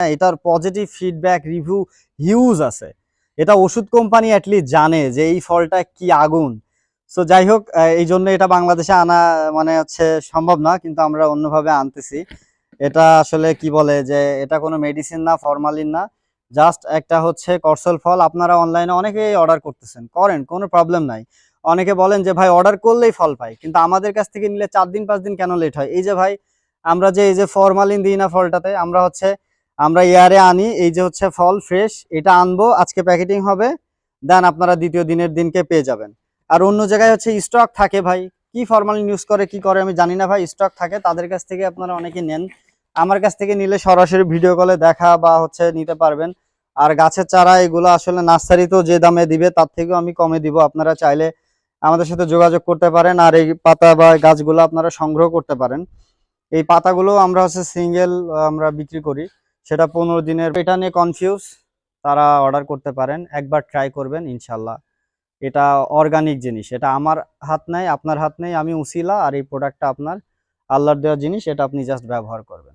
হ্যাঁ, এটার positive feedback review huge আছে। এটা ওষুধ কোম্পানি অ্যাটলিস্ট জানে যে এই ফলটা কি আগুন। সো যাই হোক এই জন্য এটা বাংলাদেশে আনা মানে হচ্ছে সম্ভব না কিন্তু আমরা অন্যভাবে আনতেছি। এটা আসলে কি বলে যে এটা কোনো মেডিসিন না ফরমালিন না। জাস্ট একটা হচ্ছে করসল ফল। আপনারা অনলাইনে অনেকেই অর্ডার করতেছেন করেন কোনো প্রবলেম নাই। অনেকে বলেন যে ভাই অর্ডার করলেই ফল পাই কিন্তু আমাদের কাছ থেকে নিলে চার দিন পাঁচ দিন কেন লেট হয়? এই যে ভাই আমরা যে এই যে ফরমালিন দিই না ফলটাতে আমরা হচ্ছে আমরা ইয়ারে আনি, এই যে হচ্ছে ফল ফ্রেশ এটা আনব, আজকে প্যাকেটিং হবে, দেন আপনারা দ্বিতীয় দিনের দিনকে পেয়ে যাবেন। আর অন্য জায়গায় হচ্ছে স্টক থাকে ভাই, কি ফরমালিন ইউজ করে, কি করে, আমি জানি না ভাই স্টক থাকে, তাদের কাছ থেকে আপনারা অনেকে নেন। আমার কাছ থেকে নিলে সরাসরি ভিডিও কলে দেখা বা হচ্ছে নিতে পারবেন। আর গাছের চারা, এগুলো আসলে নার্সারিতেও যে দামে দিবে, তার থেকেও আমি কমে দিব, আপনারা চাইলে আমাদের সাথে যোগাযোগ করতে পারেন, আর এই পাতা বা গাছগুলো আপনারা সংগ্রহ করতে পারেন। এই পাতাগুলো আমরা হচ্ছে সিঙ্গেল আমরা বিক্রি করি। সেটা পনেরো দিনের এটা নিয়ে কনফিউজ তারা অর্ডার করতে পারেন, একবার ট্রাই করবেন, ইনশাল্লাহ। এটা অর্গানিক জিনিস, এটা আমার হাত নেই, আপনার হাত নেই, আমি উসিলা আর এই প্রোডাক্টটা আপনার আল্লাহর দেওয়া জিনিস, এটা আপনি জাস্ট ব্যবহার করবেন।